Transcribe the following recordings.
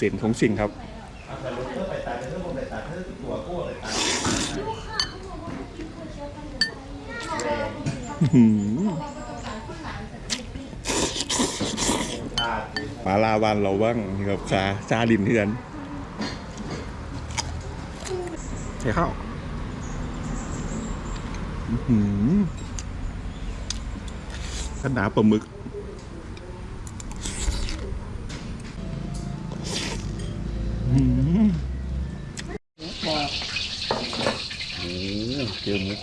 เสียงของสิ่งครับอื้อหือปลาลาวันเราบ้างนี่ครับขาซาดินเทือนเทข้าวอื้อหือขนาดปลาหมึก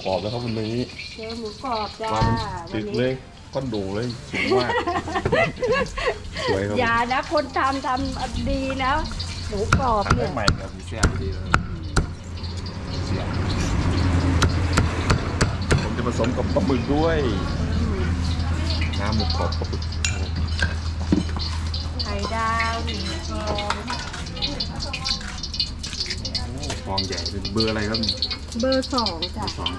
กรอบแล้วครับวันนี้เจอหมูกรอบจ้าวันวัตึนกนี้เลยก้อนโดเลยสูงมากสวยครับอย่านะคนทำทำดีนะหมูกรอบทำเนี่ได้ยใหม่ครับมีเสียดีเลยเสียผมจะผสมกับปลาหมึกด้วยน้ำหมูกรอบปลาหมึกไข่ดาวหนึ่งฟองฟองใหญ่เป็นเบอร์อะไรครับนี่เบอร์สองจ้ะสอง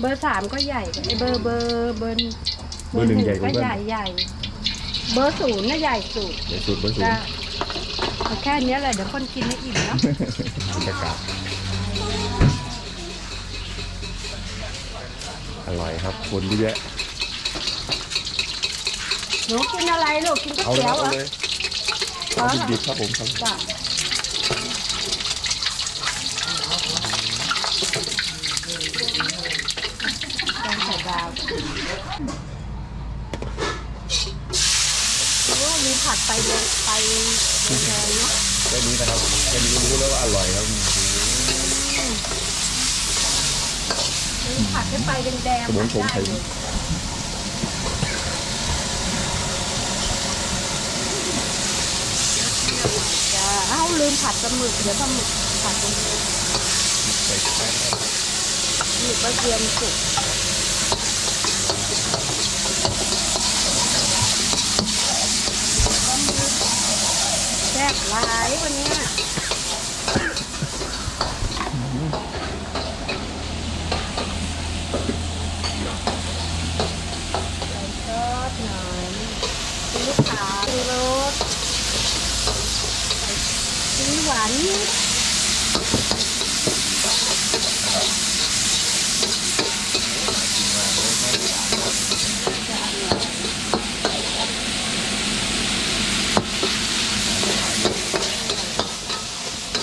เบอร์สามก็ใหญ่ไอ้เบอร์เบอร์เบอร์เบอร์หนึ่งใหญ่กก็ว่าเพื่อนใหญ่ใหญ่เบอร์ศูนย์น่ะใหญ่สุดใหญ่สุดเบอร์ศูนจ้ะย์เอาแค่เนี้ยแหละเดี๋ยวคนกินไม่อิ่มเนาะบรรยากาศอร่อยครับคนเยอะแยะหนูกินอะไรลูกกินก๋วยเอาเลยเตี๋ยวเอาเหรอเลยเอาดิบๆครับผมครับ จ้ะแกงไข่ดาว โอ้มีผัดไปเดินไปเดินเนาะแค่นี้นะครับแค่นี้รู้แล้วว่าอร่อยครับมีผัดให้ไปแดงสมุนไพรไทยจ้าเอ้าลืมผัดปลาหมึกเดี๋ยวปลาหมึกผัดตรงนี้ใส่แป้งหมึกกระเทียมสุกแซ่บ หลายวันนี้ย ใส่ซอสหน่อยซีอิ๊วขาวซีอิ๊วรสใส่ซีอิ๊วหวานนิด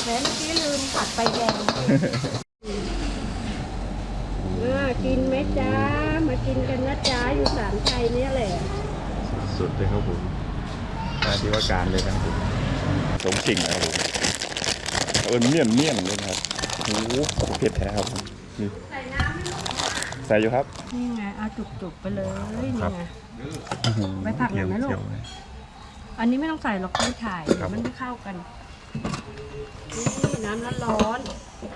แม้เมื่อกี้ ลืมผัดไปแดงอ่ากินไหมจ้า มากินกันนะจ้าอยู่สามชัยเนี่ยแหละ สุดเลยครับผมอาที่ว่าการเลยนะครับผมสมจริงนะครับผมเอิญเมี่ยนเมี่ยนเลยนะครับโอ้โหเผ็ดแท้ครับผมนี่ใส่อยู่ครับ นี่ไง เอาจุกๆไปเลย นี่ครับไงไปผักหน่อยไหมลูกเจียวอันนี้ไม่ต้องใส่หรอกไม่ถ่ายครัเดี๋บยวมันไม่เข้ากัน นี่น้ำร้อน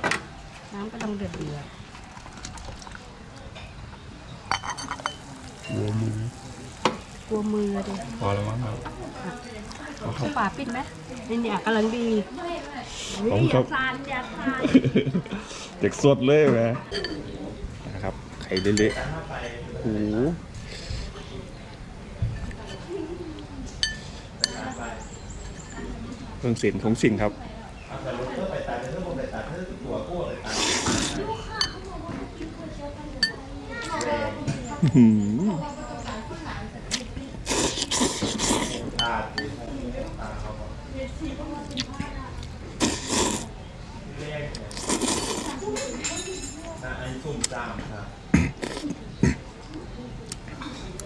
ๆน้ำกำลังเดือดเดือดหัวหมูกลัวมือดิพอแล้วมั้งครับเอาครับฝาปิดไหมนี่เนี่ยกำลังดีขอบคุณนี่คอรัย่าบทานอย่าทานเด็กสดเลยไหมนะครับไข่เละๆโอ้โหเครื่ องเสียงของสิ่งครับอื้อหืออันนี้สุ่มจามครับ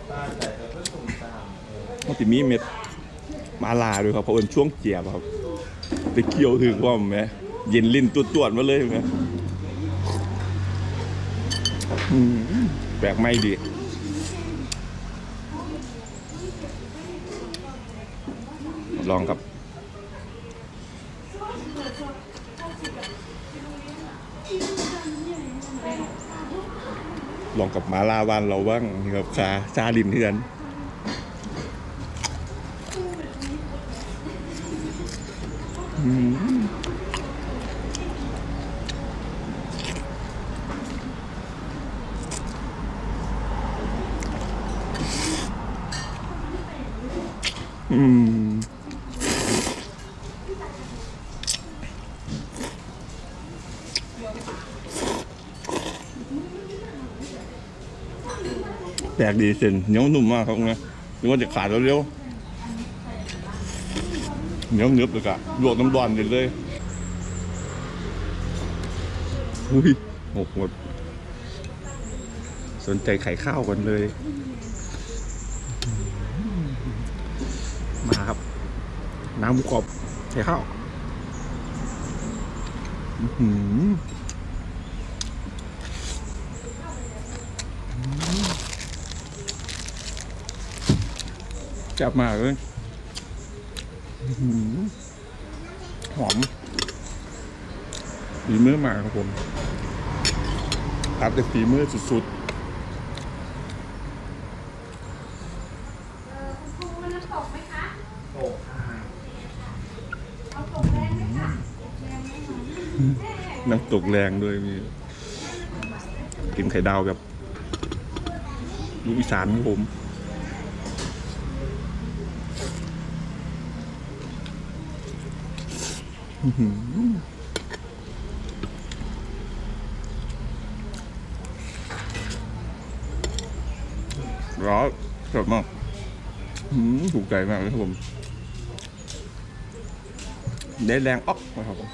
ป้าใส่ตัวเพื่อสุ่มจามเออมันจะมีเม็ดมาลาด้วยครับเพราะเอิญช่วงเจียบครับไปเคี่ยวถึงว่าไหม เย็นลิ้นตัวจวดๆมาเลยไหมอืมแปลกไม่ดี ลองครับลองกับมาลาวันเราบ้างนี่ครับขาซาดินเทือน อืม อืมแปลกดีเส้นเหนียวนุ่มมากครับนะนึกว่าจะขาดเร็วๆเหนียวเนึบเลยกะลวกน้ำร้อนเลยเลยอุ้ยหกหมด สนใจไข่ข้าวกันเลย มาครับ น้ำหมูกรอบไข่ข้าวหือจับมาเลยหอมฝีมือมากครับผมครับแต่ฝีมือสุดเออคุณครูน้ำตกไหมคะ โตค่ะ เอาตกแรงไหมคะแรงไหมคะ ๆ น้ำตกแรงด้วยมีกินไข่ดาวแบบลูกอีสานครับผมร้อนสดมากอื้อหือถูกใจมากเลยครับผมได้แรงอ๊อกนะครับผม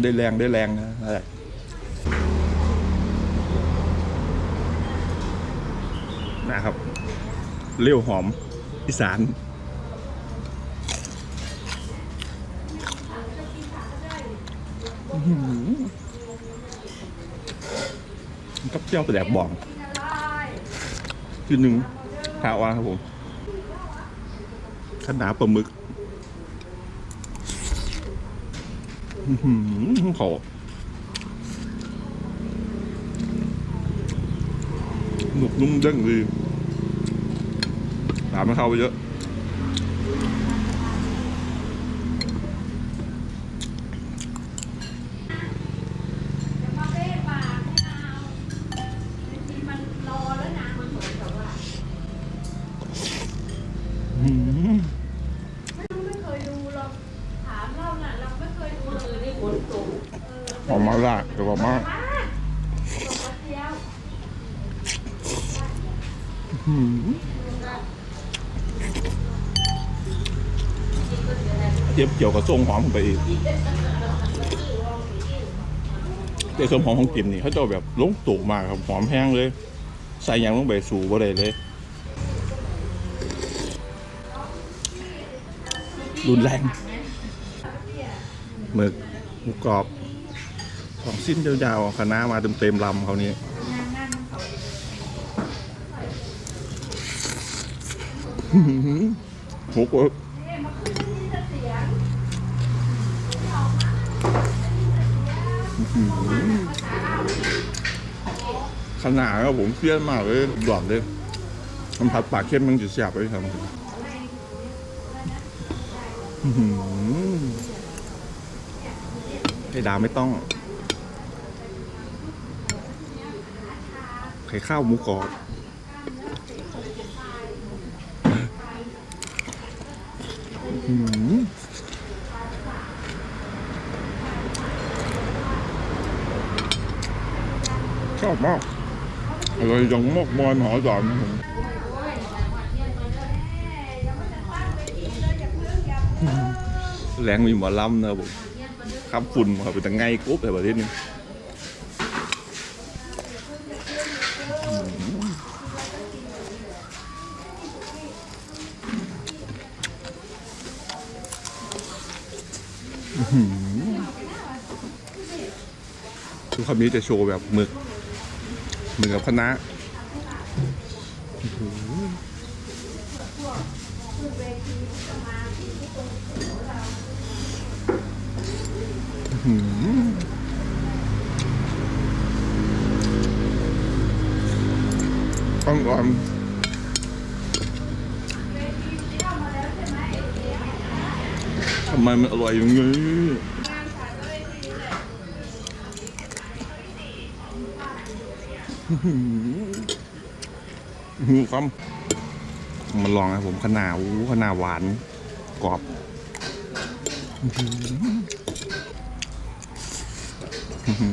ได้แรงได้แรงนะนั่นแหละนะครับเลี้ยวหอมอีสานอื้อหือกับเจ้าแดกบองคือหนึ่งขาวอะครับผมขนาปลาหมึก อื้อหือ เขาหนุบนุ่มเด้งดีตามไม่เข้าไปเยอะ เทียบเกี่ยวกับทรงหอมไปอีกแต่ส่วนหอมของกลิ่นนี่เขาจะแบบลงตุกมากครับหอมแห้งเลย ใส่ยังลงไปสูบ่ได้เลยรุนแรงหมึกหมูกรอบสองสิ้นยาวๆคณะมาเต็มๆลำเขานี้อื้อ หกรออขนาดครับผมเพี้ยนมากเลยหลอดเลยมันผัดปากเข้มมันจะแสบไปครับไข่ดาวไม่ต้อง ไข่ข้าวหมูกรอบอื้อหือ ชอบมากอร่อยจังมากมอนหอจอนครับผมแรงมีหมอลำนะครับผมครับฝุ่นครับเป็นแต่ไงกรุ๊บแต่ประเทศนี้ คือคำนี้จะโชว์แบบหมึกหมึกกับคณะอื้อหือต้องก่อนำไมมันอร่อยอย่างนี้อื้อหือความมาลองนะผมขนาวูขนาดหวานกรอบอื